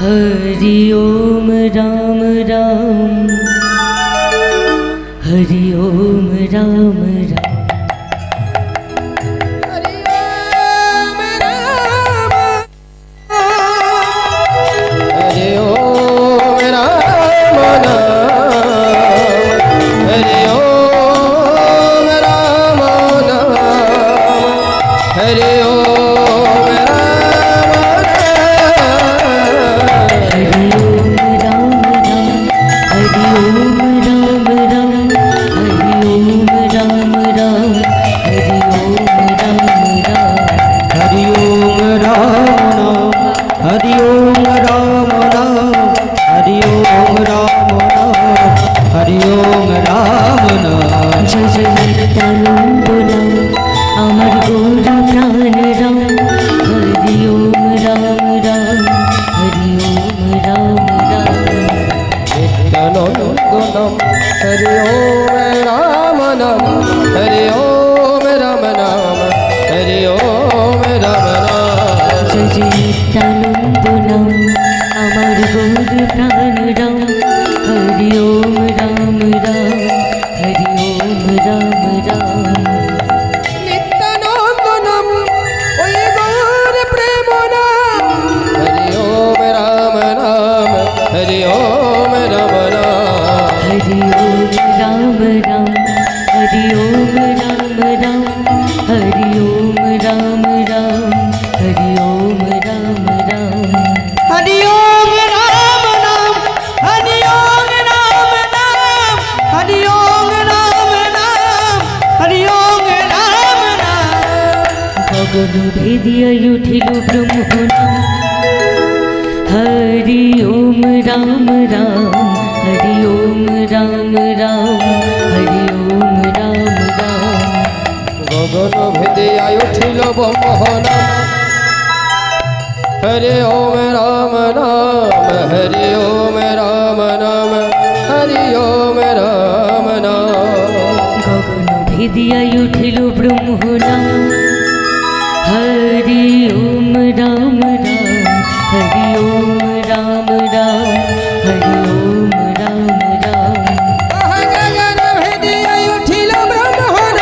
हरि ओम Ram Ram Hari Om Ram Ram, Hari Om Ram Ram, Hari Om. গগন ভেদিয়া উঠিল ব্রহ্ম নাম হরি ওম রাম রাম হরি ওম রাম রাম হরি ওম রাম রাম। গগন ভেদে উঠিল ব্রহ্মণ। হরে ওম রাম নাম হরে ওম রাম নাম হরি ওম রাম নাম গগন ভেদিয়া উঠিল ব্রহ্ম নাম হরি ওম রাম রাম হরি ওম রাম রাম হরি ওম রাম রাম গগন ভেদে উঠিল ব্রহ্মণ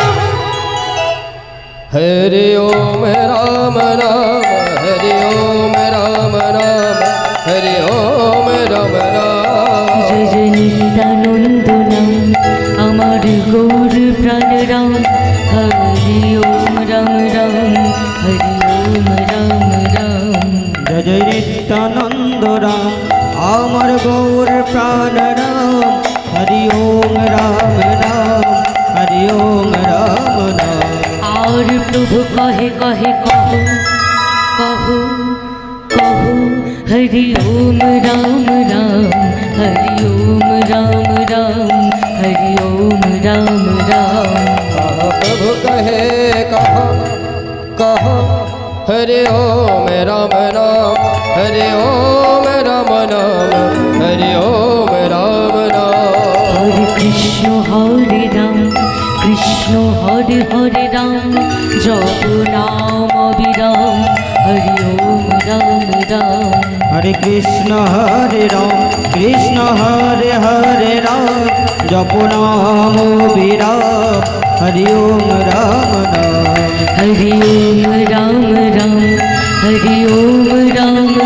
হরে ওম রাম নাম হরে ওম রাম নাম হরে ওম রাম নাম জয় জয় নিত্যানন্দ ओम राम राम हरि ओम राम राम। और प्रभु कहे कहे कहो कहो कहो हरि ओम राम राम हरि ओम राम राम हरि ओम राम राम। प्रभु कहे कहो कहो हरे ओम राम राम हरे ओम राम राम हरे ओम राम কৃষ্ণ হরে রাম কৃষ্ণ হরে হরে রাম জপ নাম অবিরাম হরি ওম রাম রাম। হরে কৃষ্ণ হরে রাম কৃষ্ণ হরে হরে রাম জপ নাম বিরাম হরি ওম রাম নাম হরি ওম রাম রাম হরি ওম রাম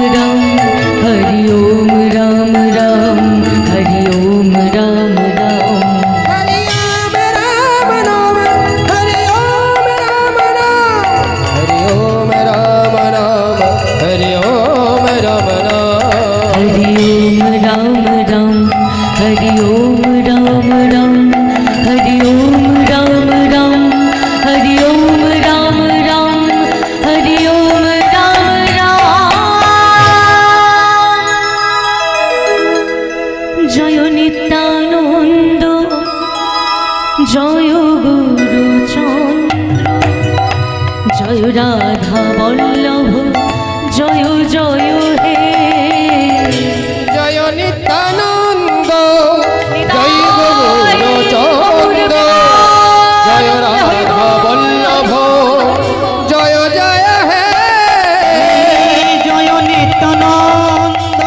জয়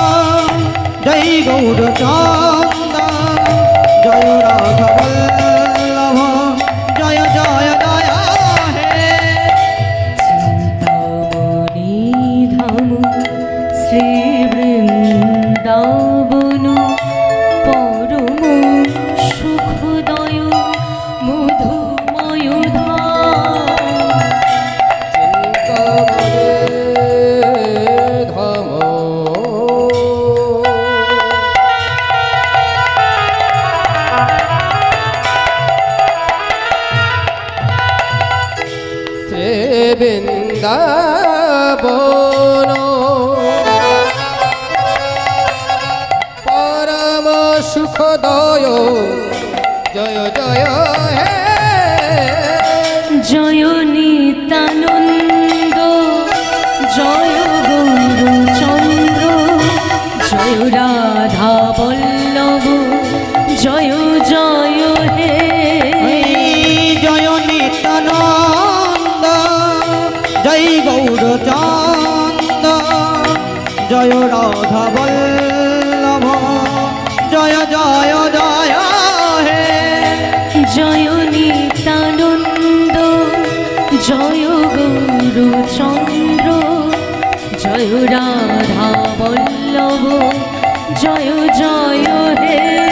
জয় নিত্যানন্দ গৌরচন্দ জয় রাধা বল্লভ জয় জয় জয় হে চিন্তামণি ধাম শ্রী বৃন্দাবন। পরম সুখদয়। জয় জয় হে। জয় নিত্যানন্দ জয় গৌরচন্দ্র। জয় রাধা বল্লভ জয় জয় হে। জয় নিত্যানন্দ জয় গৌরচন্দ। জয় রাধা বল্লভ, জয় জয় জয়, হে। জয় নিত্যানন্দ জয় গৌরচন্দ্র, জয় রাধা বল্লভ, জয় জয়, হে।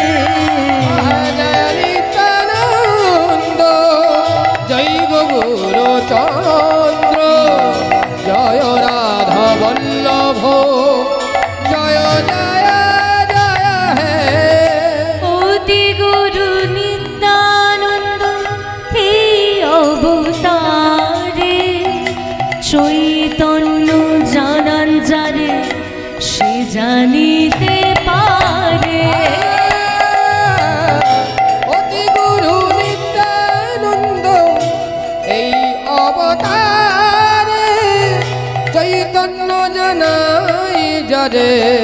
জানাই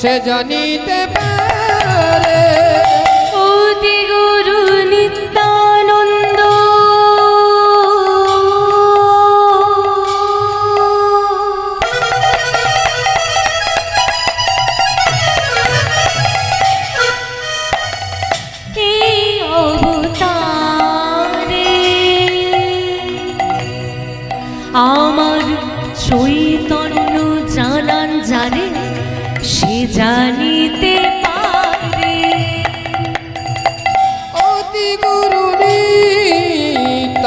সে জানিতে পারে। অতি গুরু নিত্যানন্দ। আমার চৈতন্য জানিতে পারে। অতি গুরু নিত্যানন্দ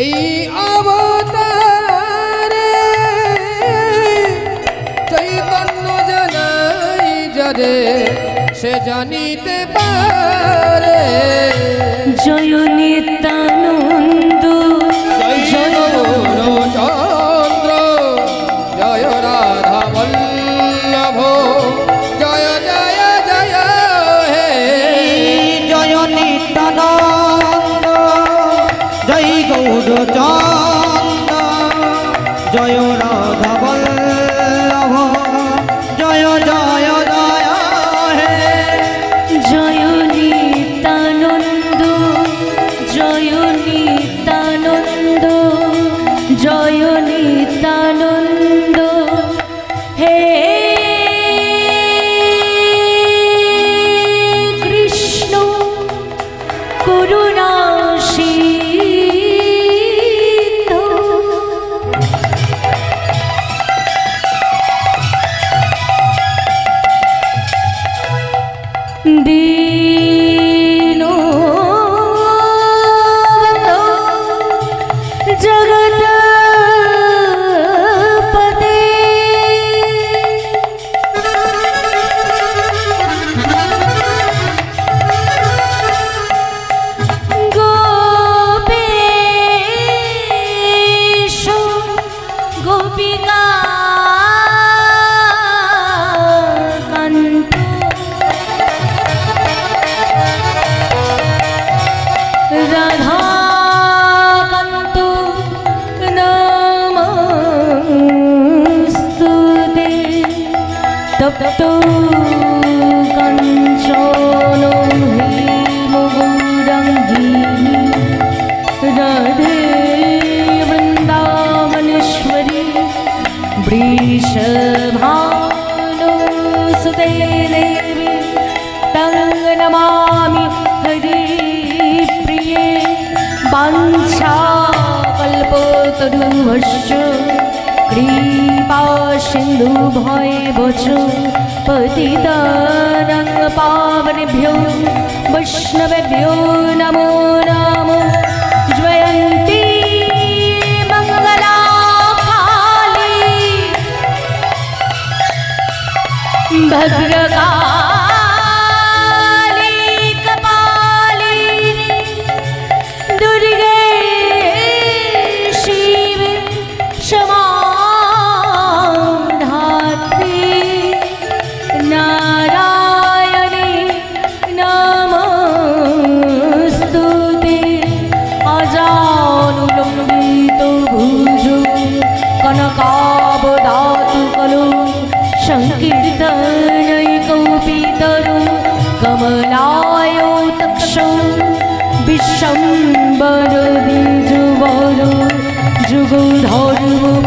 এই অবতারে চৈতন্য জানাই যারে সে জানিতে পারে। জয় নিত্যানন্দ তপ্ত কঞ্চন হেম গৌরঙ্গী রাধে বৃন্দাবনেশ্বরী বৃষভানুসুতে দেবী তং নমামি হরি প্রিয়ে বাঞ্ছা কল্পতরুভশ্চ कृपा सिन्धु भयवच पतितानां पावनेभ्यो वैष्णवेभ्यो नमो नमो जयन्ती मङ्गला काली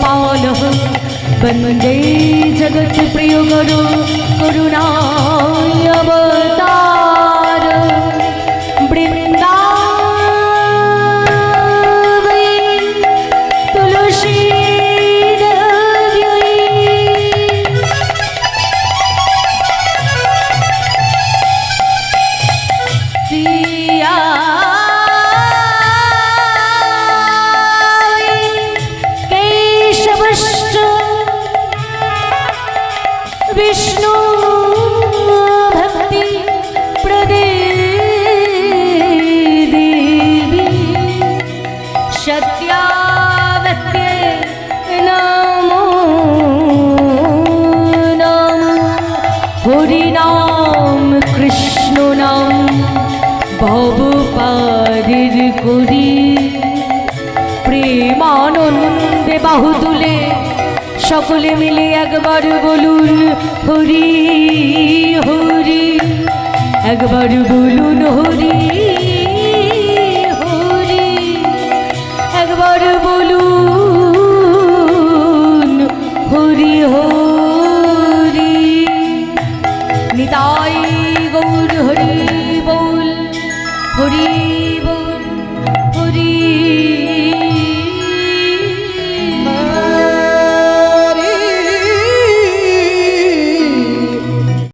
পালো বন্দে জগৎ প্রিয় গুরু করুণায় অবতার সকলে মিলে একবার বলুন হরি হরি। একবার বলুন হরি।